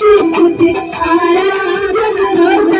Just to take a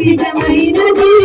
నిజమైనది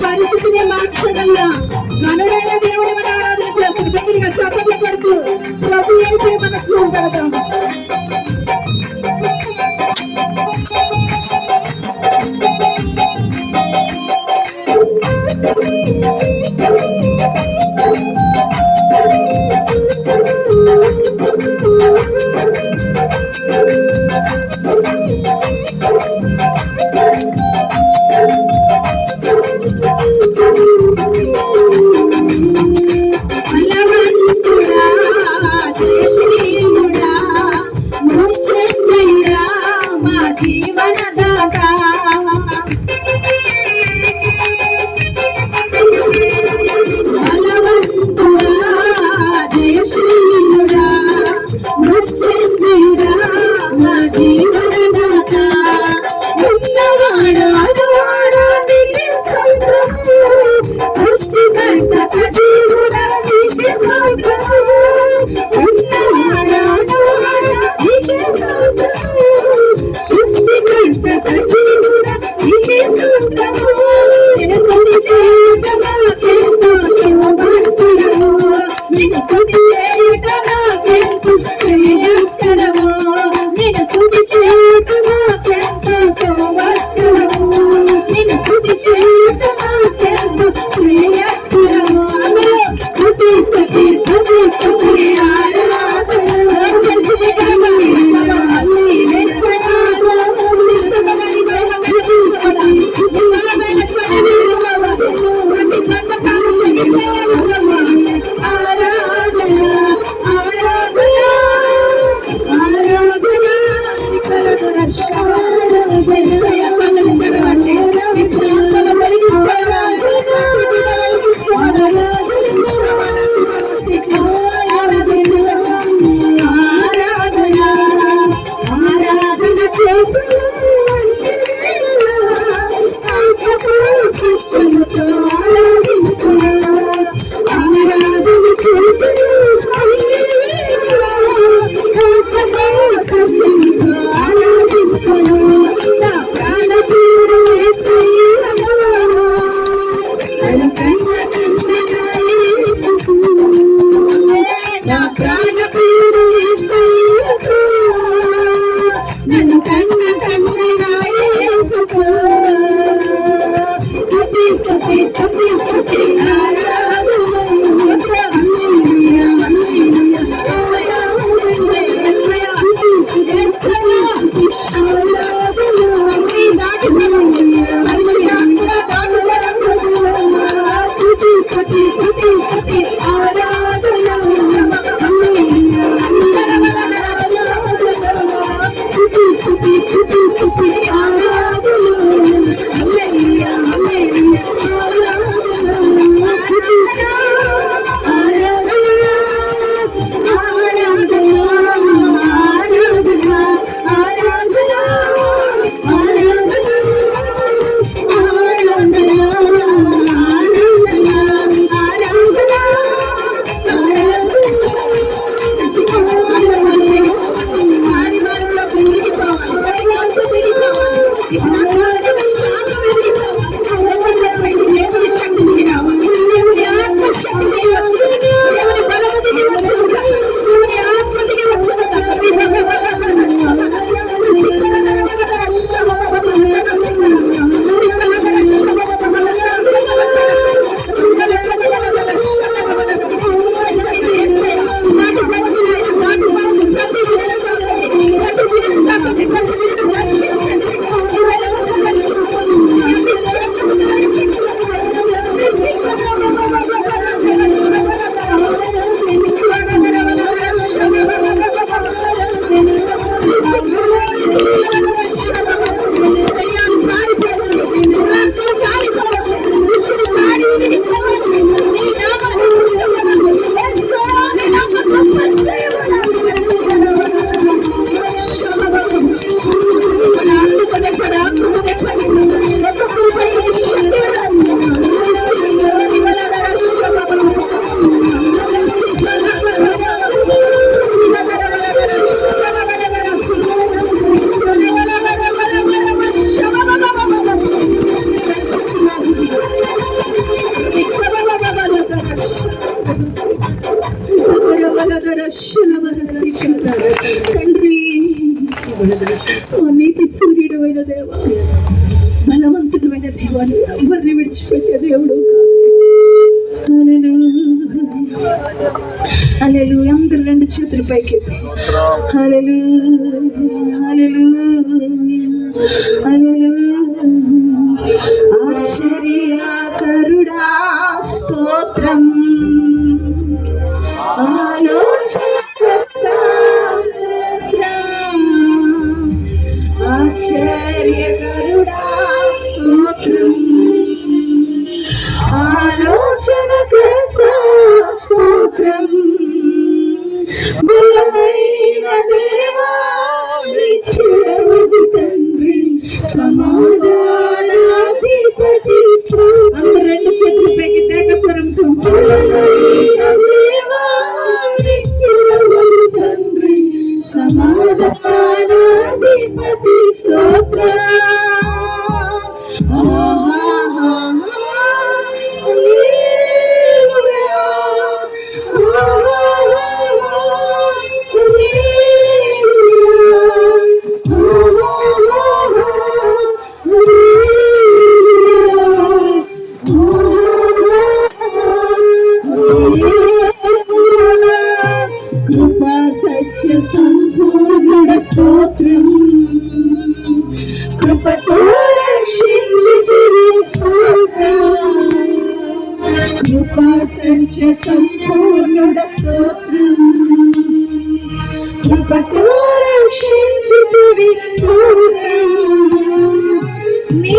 పరిస్థితిని మార్చగల ఘనుడైన దేవుడు మన ఆరాధన చేస్తూ దగ్గరగా చప్పట్లు పడుతూ ప్రభు అయితే మనకు కడదాం Thank you. బలవంతుడైన దేవ బలవంతుడైన దేవాన్ని ఎవరిని విడిచిపెట్టే దేవుడు అలెలు అందరు రెండు చేతులు పైకి అలెలు అలెలు అలెలు ఆశ్చర్యకరుడా స్తోత్రం. కృపాసంచ సంపూర్ణుడ స్తోత్రం కృపతో రక్షించుతువి స్తోత్రం. నీ